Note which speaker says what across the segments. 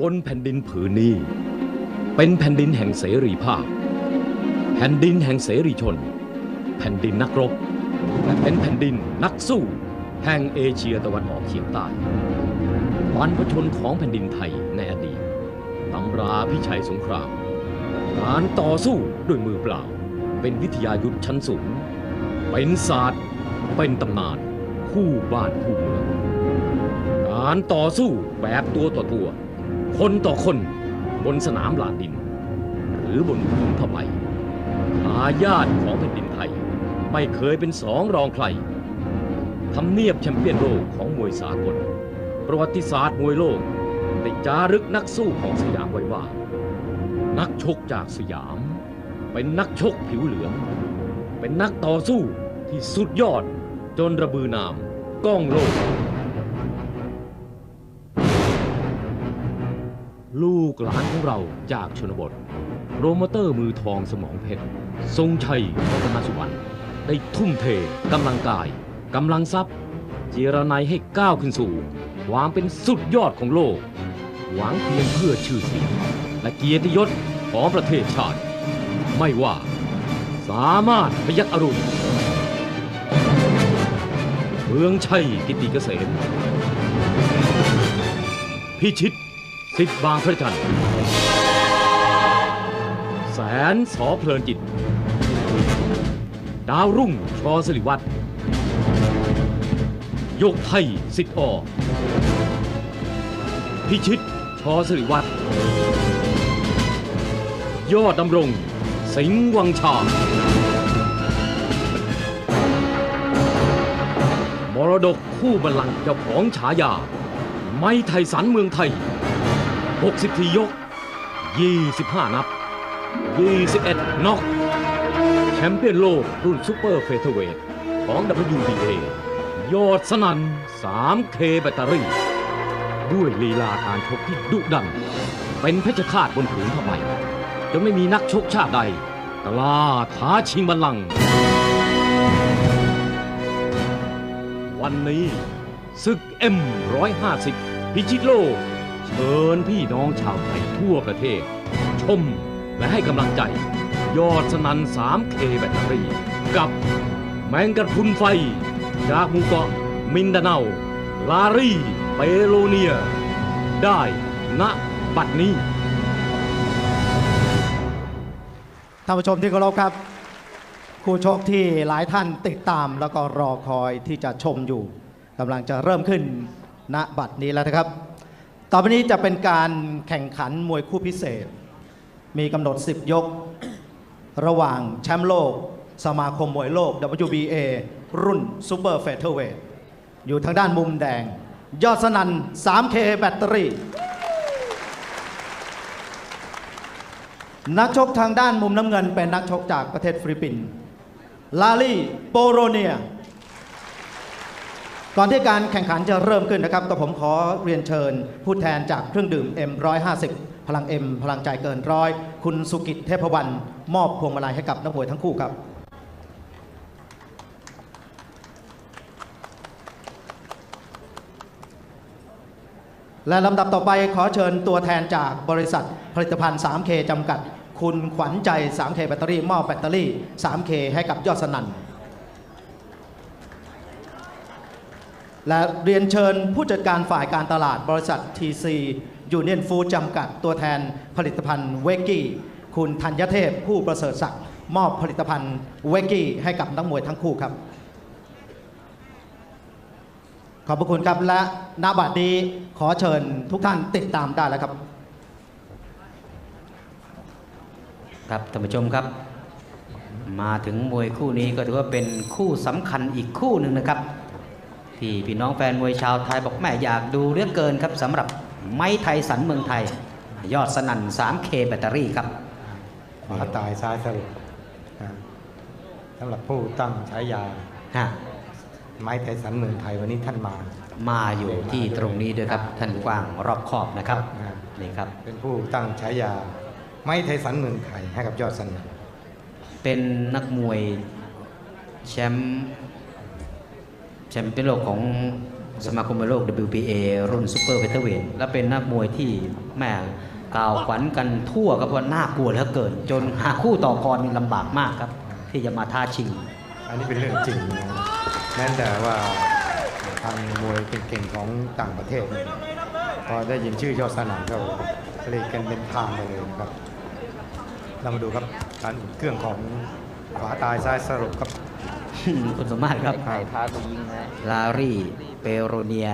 Speaker 1: บนแผ่นดินผืนนี้ เป็นแผ่นดินแห่งเสรีภาพ แผ่นดินแห่งเสรีชน แผ่นดินนักรบและเป็นแผ่นดินนักสู้ แห่งเอเชียตะวันออกเฉียงใต้บรรพชนของแผ่นดินไทยในอดีตตำราพิชัยสงครามการต่อสู้ด้วยมือเปล่า เป็นวิทยายุทธชั้นสูง เป็นศาสตร์ เป็นตำนานคู่บ้านคู่เมืองการต่อสู้แบบตัวต่อตัว คนต่อคนบนสนามลานดิน หรือบนพื้นผ้าใบทายาทของแผ่นดินไทย ไม่เคยเป็นสองรองใครทำเนียบแชมเปี้ยนโลกของมวยสากล ประวัติศาสตร์มวยโลกได้จารึกนักสู้ของสยามไว้ว่า นักชกจากสยาม เป็นนักชกผิวเหลือง เป็นนักต่อสู้ที่สุดยอดจนระบือนามก้องโลก ลูกหลานของเราจากชนบทโปรโมเตอร์มือทองสมองเพชร ทรงชัยรัตนสุวรรณได้ทุ่มเทกำลังกายกำลังทรัพย์ เจรนายให้ก้าวขึ้นสู่ ความเป็นสุดยอดของโลก หวังเพียงเพื่อชื่อเสียงและเกียรติยศของประเทศชาติ ไม่ว่า สามารถพยักอรุณเมืองชัยกิติเกษมพิชิต สิทธิ์บางพระจันทร์แสนสอเพลินจิต ดาวรุ่งชอสิริวัตรยกไทยสิทธิ์ออพิชิตชอสิริวัตรยอดดำรง สิงห์วังชามรดกคู่บัลลังก์เจ้าของฉายา ไม่ไทยสันเมืองไทย 64 ยก 25 นับ 21น็อกแชมเปี้ยนโลกรุ่นซูเปอร์เฟเธอร์เวทของ WBA ยอดสนัน 3K แบตเตอรี่ ด้วยลีลาการชกที่ดุดัน เป็นเพชฌฆาตบนผืนผ้าใบจนไม่มีนักชกชาติใดกล้าท้าชิงบัลลังก์วันนี้ศึก M150 พิชิตโลก เชิญพี่น้องชาวไทยทั่วประเทศ ชมและให้กำลังใจ ยอดสนัน 3K แบตเตอรี่กับแมงกะพรุนไฟ จากหมู่เกาะมินดาเนา ลารีเปโลเนีย ได้ณบัดนี้
Speaker 2: ท่านผู้ชมที่เคารพครับ คู่ชกที่หลายท่านติดตามแล้วก็รอคอยที่จะชมอยู่กำลังจะเริ่มขึ้นณบัดนี้แล้วนะครับ ต่อไปนี้จะเป็นการแข่งขันมวยคู่พิเศษ มีกำหนด 10 ยก ระหว่างแชมป์โลก สมาคมมวยโลก WBA รุ่นซูเปอร์เฟเธอร์เวทอยู่ทางด้านมุมแดง ยอดสนัน 3K แบตเตอรี่ นักชกทางด้านมุมน้ำเงินเป็นนักชกจากประเทศฟิลิปปินส์ลาลีโปโรเนีย ก่อนที่การแข่งขันจะเริ่มขึ้นนะครับก็ผมขอเรียนเชิญ ผู้แทนจากเครื่องดื่ม M150 พลัง M พลังใจเกินร้อย คุณสุกิจเทพวรรณมอบพวงมาลัยให้กับนักมวยทั้งคู่ครับและลำดับต่อไปขอเชิญตัวแทนจากบริษัทผลิตภัณฑ์ 3K จำกัด คุณขวัญใจ 3K แบตเตอรี่มอบแบตเตอรี่ 3K ให้กับยอดสนั่น และเรียนเชิญผู้จัดการฝ่ายการตลาดบริษัท TC Union Food จำกัดตัวแทนผลิตภัณฑ์เวกกี้คุณธัญเทพผู้ประเสริฐศักดิ์มอบผลิตภัณฑ์เวกกี้ให้กับนักมวยทั้งคู่ครับ ขอบพระคุณครับและณบัดนี้ขอเชิญทุกท่านติดตามได้แล้วครับ
Speaker 3: ครับท่านผู้ชมครับ มาถึงมวยคู่นี้ก็ถือว่าเป็นคู่สำคัญอีกคู่หนึ่งนะครับ ที่พี่น้องแฟนมวยชาวไทยบอกแม่อยากดูเหลือเกินครับสำหรับไม้ไทยสันเมืองไทย ยอดสนั่น 3K แบตเตอรี่ครับ
Speaker 4: ขวาตายซ้ายสรุปนะสำหรับผู้ตั้งฉายา
Speaker 3: ฮะ
Speaker 4: ไม้ไทยสันเมืองไทยวันนี้ท่านมา
Speaker 3: มาอยู่ที่ตรงนี้ด้วยครับท่านกว้างรอบขอบนะครับ
Speaker 4: ครับ
Speaker 3: นี่ครับ
Speaker 4: เป็นผู้ตั้งฉายาไม้ไทยสันเมืองไทยให้กับยอดสนั่น
Speaker 3: เป็นนักมวยแชมป์แช มป์เป็นโลกของสมาคมมวยโลก WBA รุ่นซูเปอร์เวเทอร์เวทและเป็นนักมวยที่แม่กล่าวขวัญกันทั่วครับว่าน่ากลัวเหลือเกิน จนหาคู่ต่อกรนี่ลำบากมากครับ ที่จะมาท้าชิง
Speaker 4: อันนี้เป็นเรื่องจริงนะแม้แต่ว่าทางมวยเก่งๆของต่างประเทศ พอได้ยินชื่อยอดสนามก็เรียกกันเป็นทางไปเลยนะครับ เรามาดูครับการอุ่นเครื่องของขวาตายซ้ายสรุปครับ
Speaker 3: คุณสมมาตรครับ
Speaker 5: ไข่ท้าตัวยิงนะ
Speaker 3: ลารี่เปโรเนีย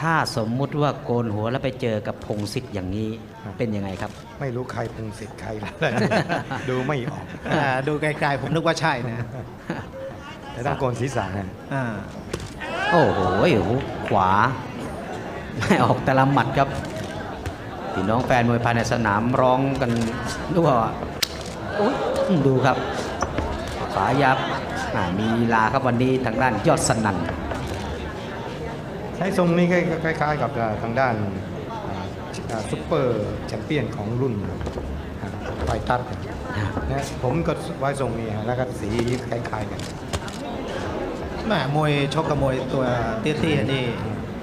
Speaker 3: ถ้าสมมุติว่าโกนหัวแล้วไปเจอกับพงศิษฐ์อย่างนี้
Speaker 4: ครับ
Speaker 3: เป็นยังไงครับ
Speaker 4: ไม่รู้ใครพงศิษฐ์ใครแล้วดูไม่ออก
Speaker 2: อ่าดูไกลๆผมนึกว่าใช่นะ
Speaker 4: แต่ต้องโกนศีรษะนะ
Speaker 2: อ่า
Speaker 3: โอ้โหขวา ไม่ออกแต่ละหมัดครับพี่น้องแฟนมวยภายในสนามร้องกันรู้ว่าอุ๊ยดูครับฝายับอ่ามีลีลาครับวันนี้ทางด้านยอดสนั่น
Speaker 4: ใช้ทรงนี้คล้ายๆ กับทางด้านอ่าอ่าซุปเปอร์แชมเปี้ยนของรุ่นอ่าไฟตัดนะผมก็ไว้ทรงนี้ฮะแล้วก็สีคล้ายๆกัน
Speaker 2: แหมมวยชกกับมวยตัวเตี้ยๆนี่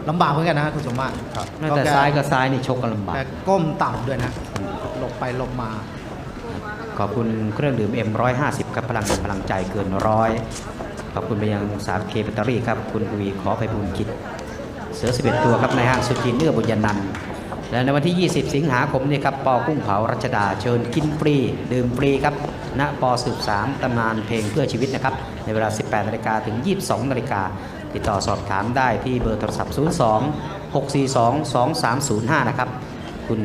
Speaker 2: ลำบากเหมือนกันนะคุณสมมาตร
Speaker 4: ครับ
Speaker 3: แม้แต่ซ้ายกับซ้ายนี่ชกกันลำบาก
Speaker 2: แต่ก้มต่ำด้วยนะหลบไปหลบมา
Speaker 3: ขอบคุณเครื่องดื่ม M150 ครับพลังงานพลังใจเกินร้อยขอบคุณไปยัง 3K แบตเตอรี่ครับคุณวีขอไปบุญกิจ เสือ 11 ตัวครับในห้างสุจินเนื้อบุญยนันท์และในวันที่ 20 สิงหาคมนี้ครับปอกุ้งเผารัชดาเชิญกินฟรี ดื่มฟรีครับณปอสืบ3ตำนานเพลงเพื่อชีวิตนะครับในเวลา 18นาฬิกาถึง 22นาฬิกาติดต่อสอบถามได้ที่เบอร์โทรศัพท์ 02 642 2305 นะครับ คุณ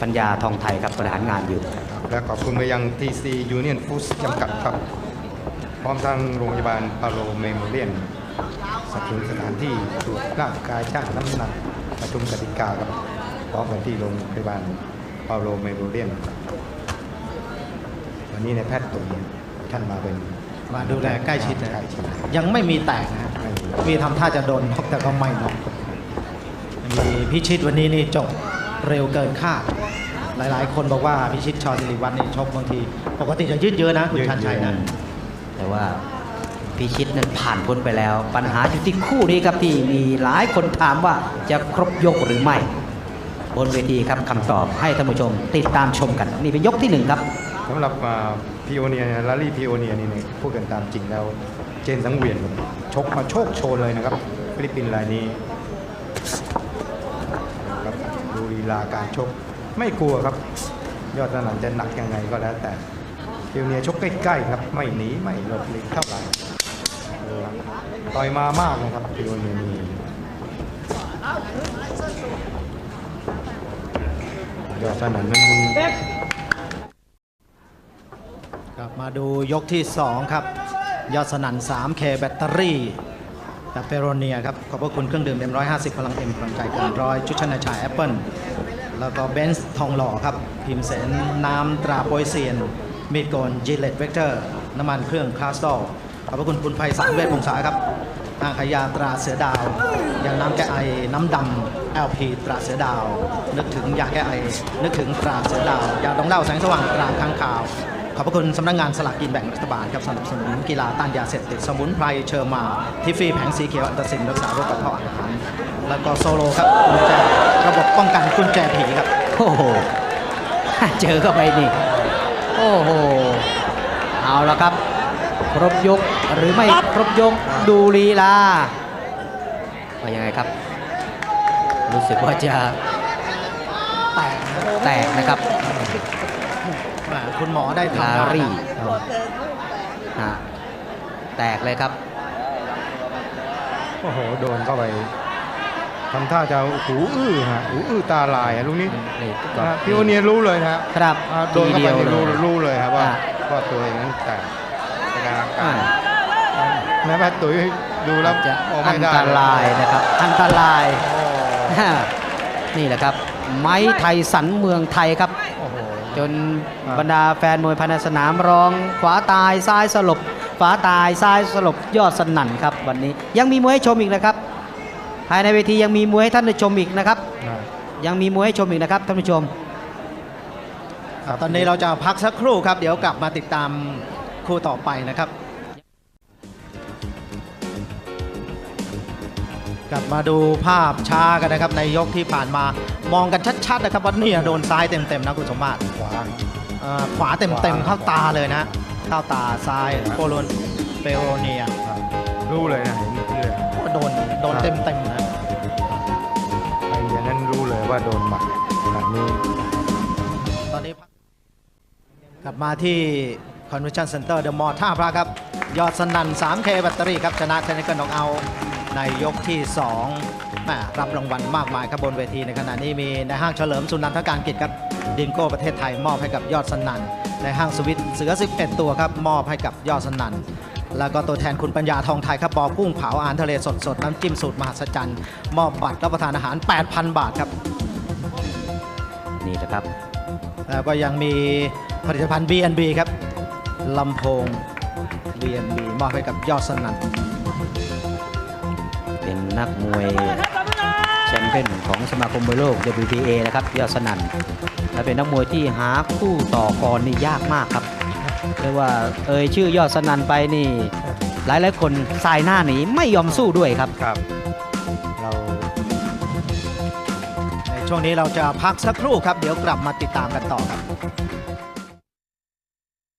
Speaker 3: ปัญญาทองไทยครับบริหารงานอยู่
Speaker 4: และขอบคุณไปยัง TC Union Foods จำกัดครับ พร้อมทางโรงพยาบาลพาโลเมโมเรียนสนับสนุนสถานที่ตรวจร่างกายช่างน้ำหนักประชุมกติกาครับพร้อมกันที่โรงพยาบาลพาโลเมโมเรียนวันนี้ในแพทย์ตุ๋ยท่านมาเป็น
Speaker 2: มาดูแลใกล้ชิดนะ
Speaker 4: ใกล้ชิด
Speaker 2: ยังไม่มีแตกนะ
Speaker 4: ไม่มี
Speaker 2: มีทำท่าจะโดนน็อกแต่ก็ไม่น็อกมีพิชิตวันนี้นี่จบเร็วเกินคาด หลายๆ คนบอกว่าพิชิตชอสิริวัฒน์นี่ชกบางที ปกติจะยืดเยอะนะคุณชันชัยนะ
Speaker 3: แต่ว่าพิชิตนั้นผ่านพ้นไปแล้ว ปัญหาอยู่ที่คู่นี้ครับที่มีหลายคนถามว่าจะครบยกหรือไม่ บนเวทีครับคำตอบให้ท่านผู้ชม ติดตามชมกัน นี่เป็นยกที่หนึ่งครับ
Speaker 4: สำหรับพีโอเนียลารี่พีโอเนียนี่เนี่ยพูดกันตามจริงแล้ว เจนสังเวียนชกมาโชคโชนเลยนะครับฟิลิปปินส์รายนี้ครับดูลีลาการชก ไม่กลัวครับ ยอดสนั่นจะหนักยังไงก็แล้วแต่พีโอเนียชกใกล้ๆครับ ไม่หนีไม่หลบหลีกเท่าไหร่ต่อยมามากนะครับพีโอเนียนี่ยอดสนั่นนั้นมัน
Speaker 2: กลับมาดูยกที่ 2 ครับ ยอดสนั่น 3K แบตเตอรี่แบบเปโรเนียครับ ขอบพระคุณเครื่องดื่ม M150 พลังเอ็มพลังใจเกินร้อยชุดชนะชายแอปเปิล แล้วก็เบนซ์ทองหล่อครับ พิมพ์เสนน้ำตราโปยเซียน มีดโกนจิเลตเวกเตอร์ น้ำมันเครื่องคลาสโตขอบพระคุณคุณไพศาลเวทพงษาครับอ่างขยาตราเสือดาวยาน้ำแก้ไอ น้ำดำ LP ตราเสือดาว นึกถึงยาแก้ไอ นึกถึงตราเสือดาว ยาดองเหล้าแสงสว่างตราข้างข่าว ขอบพระคุณสำนักงานสลากกินแบ่งรัฐบาลครับสนับสนุนกีฬาต้านยาเสพติดสมุนไพรเชอร์มา ทิฟฟี่แผงสีเขียวอันตรสินรักษาโรคกระเพาะอาหาร แล้วก็โซโลครับกุญแจระบบป้องกันกุญแจผีครับ
Speaker 3: โอ้โห เจอเข้าไปนี่ โอ้โห เอาละครับ ครบยกหรือไม่ครบยกดูลีลาว่ายังไงครับ รู้สึกว่าจะ
Speaker 2: แตกนะ
Speaker 3: แตกนะครับ
Speaker 2: แหมคุณหมอได้ทำ
Speaker 3: ลางา
Speaker 2: น
Speaker 3: รี่
Speaker 2: นะ
Speaker 3: ฮะแตกเลยครับ
Speaker 4: โอ้โห โดนเข้าไป ทำท่าจะหูอื้อฮะหูอื้อตาลายอะลูกนี้
Speaker 3: นี่
Speaker 4: นะฮะพี่โอเนียรู้เลยนะฮะ
Speaker 3: ครับ
Speaker 4: อ่าโดนเข้าไปนี่รู้รู้เลยครับว่า
Speaker 3: อะ
Speaker 4: ว่าตัวเองนั้นแตกนะครับ
Speaker 3: อ่า
Speaker 4: แม้ว่าตุ๋ยดูแล้ว
Speaker 3: จะ
Speaker 4: ออก
Speaker 3: อั
Speaker 4: ไม่
Speaker 3: น
Speaker 4: ได้
Speaker 3: ตรายนะครับ อันตราย
Speaker 4: โอ้
Speaker 3: นี่แหละครับ ไม้ไทยสันเมืองไทยครับ
Speaker 4: โอ้โห
Speaker 3: จน
Speaker 4: ครับ
Speaker 3: บรรดาแฟนมวยภายในสนามร้องขวาตายซ้ายสลบขวาตายซ้ายสลบยอดสนั่นครับวันนี้ยังมีมวยให้ชมอีกนะครับ ภายในเวทียังมีมวยให้ท่านได้ชมอีกนะครับ
Speaker 4: นะ
Speaker 3: ยังมีมวยให้ชมอีกนะครับท่านผู้ชม
Speaker 2: ครับตอนนี้เราจะพักสักครู่ครับ เดี๋ยวกลับมาติดตามคู่ต่อไปนะครับ กลับมาดูภาพช้ากันนะครับในยกที่ผ่านมามองกันชัดๆนะครับว่าเนี่ยโดนซ้ายเต็มๆนะคุณสมบัติ
Speaker 4: ขวา
Speaker 2: เอ่อขวาเต็มๆเข้าตาเลยนะเข้าตาซ้ายโปโลนเปโรเนีย
Speaker 4: ครับรู้เลยนะเห็นเลย
Speaker 2: โดนโดนเต็มๆ
Speaker 4: เลยว่าโดนหมัดแบบนี้
Speaker 2: ตอนนี้กลับมาที่ Convention Center เดอะมอลล์ท่าพระครับ ยอดสนั่น 3K แบตเตอรี่ครับ ชนะเทนนิสกันนอกเอาในยกที่2แม่รับรางวัลมากมายครับบนเวทีในขณะนี้มีในห้างเฉลิมสุนันทการกิจครับดิงโก้ประเทศไทยมอบให้กับยอดสนั่นในห้างสวิตเสือ 11 ตัวครับมอบให้กับยอดสนั่นแล้วก็ตัวแทนคุณปัญญาทองไทยครับบอกุ้งเผาอาหารทะเลสดสดๆน้ำจิ้มสูตรมหัศจรรย์ มอบบัตรรับประทานอาหาร 8,000 บาทครับ
Speaker 3: นี่แหละครับ
Speaker 2: แล้วก็ยังมีผลิตภัณฑ์ B&B ครับลำโพง B&B มอบให้กับยอดสนั่น
Speaker 3: เป็นนักมวยแชมเปี้ยนของสมาคมมวยโลก WBA นะครับยอดสนั่นและเป็นนักมวยที่หาคู่ต่อกรนี่ยากมากครับเรียกว่าเอ่ยชื่อยอดสนั่นไปนี่ หลายหลายๆคนสายหน้าหนีไม่ยอมสู้ด้วยครับ
Speaker 2: ช่วงนี้เราจะพักสักครู่ครับ เดี๋ยวกลับมาติดตามกันต่อครับ